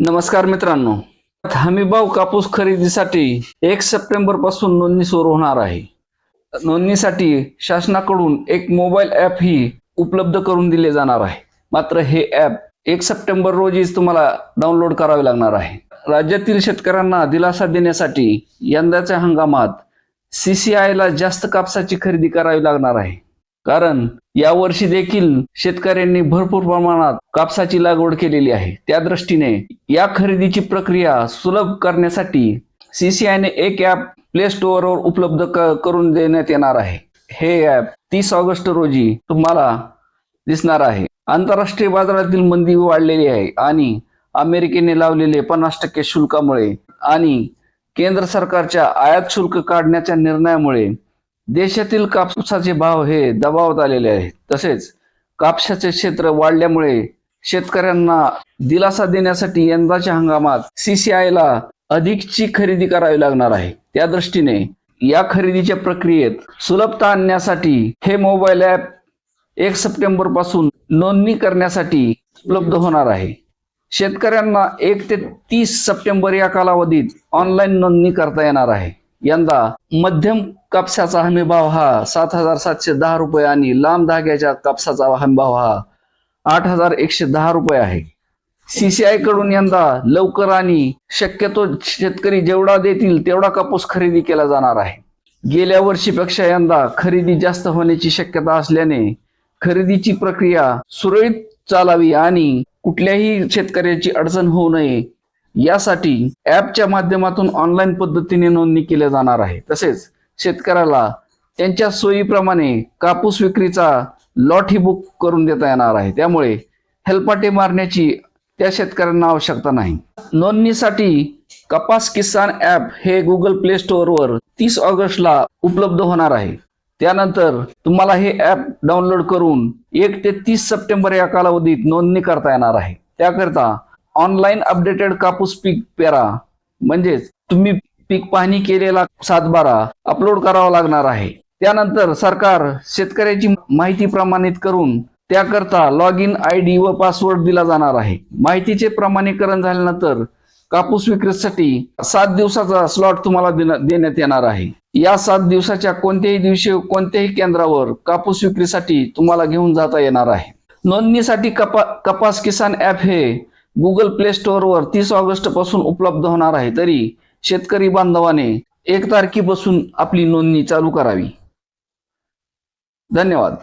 नमस्कार मित्रांनो. हमीभाव कापूस खरेदीसाठी एक सप्टेंबरपासून नोंदणी सुरू होणार आहे. नोंदणीसाठी शासनाकडून एक मोबाईल ॲप ही उपलब्ध करून दिले जाणार आहे. मात्र हे ॲप एक सप्टेंबर रोजीच तुम्हाला डाउनलोड करावे लागणार आहे. राज्यातील शेतकऱ्यांना दिलासा देण्यासाठी यंदाच्या हंगामात सीसीआयला जास्त कापसाची खरेदी करावी लागणार आहे. कारण यावर्षी देखील शेतकऱ्यांनी भरपूर प्रमाणात कापसाची लागवड केलेली आहे. त्या दृष्टीने या खरेदीची प्रक्रिया सुलभ करण्यासाठी सीसीआयने एक ॲप प्ले स्टोअरवर उपलब्ध करून देण्यात येणार आहे. हे ॲप तीस ऑगस्ट रोजी तुम्हाला दिसणार आहे. आंतरराष्ट्रीय बाजारातील मंदी वाढलेली आहे आणि अमेरिकेने लावलेले पन्नास टक्के शुल्कामुळे आणि केंद्र सरकारच्या आयात शुल्क काढण्याच्या निर्णयामुळे देशातील कापसाचे भाव हे दबावात आलेले आहेत. तसेच कापसाचे क्षेत्र वाढल्यामुळे शेतकऱ्यांना दिलासा देण्यासाठी यंदाच्या हंगामात सीसीआयला अधिकची खरेदी करावी लागणार आहे. त्या दृष्टीने या खरेदीच्या प्रक्रियेत सुलभता आणण्यासाठी हे मोबाईल ॲप एक सप्टेंबरपासून नोंदणी करण्यासाठी उपलब्ध होणार आहे. शेतकऱ्यांना एक ते तीस सप्टेंबर या कालावधीत ऑनलाईन नोंदणी करता येणार आहे. यंदा मध्यम कापसाचा हमी भाव हा सात हजार सातशे दहा रुपये आणि लांब धाग्याच्या कापसाचा हमी भाव हा आठ हजार एकशे दहा रुपये आहे. सीसीआयकडून यंदा लवकर आणि शक्यतो शेतकरी जेवढा देतील तेवढा कापूस खरेदी केला जाणार आहे. गेल्या वर्षीपेक्षा यंदा खरेदी जास्त होण्याची शक्यता असल्याने खरेदीची प्रक्रिया सुरळीत चालावी आणि कुठल्याही शेतकऱ्याची अडचण होऊ नये यासाठी ॲपच्या माध्यमातून ऑनलाईन पद्धतीने नोंदणी केल्या जाणार आहे. तसेच शेतकऱ्याला त्यांच्या सोयीप्रमाणे कापूस विक्रीचा लॉटही बुक करून देता येणार आहे. त्यामुळे हेलपाटे मारण्याची त्या शेतकऱ्यांना आवश्यकता नाही. नोंदणीसाठी कपास किसान ॲप हे गुगल प्ले स्टोअरवर तीस ऑगस्टला उपलब्ध होणार आहे. त्यानंतर तुम्हाला हे ॲप डाउनलोड करून एक ते तीस सप्टेंबर या कालावधीत नोंदणी करता येणार आहे. त्याकरता ऑनलाईन अपडेटेड कापूस पीक पेरा. म्हणजेच तुम्ही पीक पाहणी केलेला सातबारा अपलोड करावा लागणार आहे. त्यानंतर सरकार शेतकऱ्याची माहिती प्रमाणित करून त्याकरता लॉग इन आय डी व पासवर्ड दिला जाणार आहे. माहितीचे प्रमाणीकरण झाल्यानंतर कापूस विक्रीसाठी सात दिवसाचा स्लॉट तुम्हाला देण्या- देण्यात येणार आहे. या सात दिवसाच्या कोणत्याही दिवशी कोणत्याही केंद्रावर कापूस विक्रीसाठी तुम्हाला घेऊन जाता येणार आहे. नोंदणीसाठी कपा कपास किसान ॲप हे गुगल प्ले स्टोअरवर तीस ऑगस्टपासून उपलब्ध होणार आहे. तरी शेतकरी बांधवाने एक तारखेपासून आपली नोंदणी चालू करावी. धन्यवाद.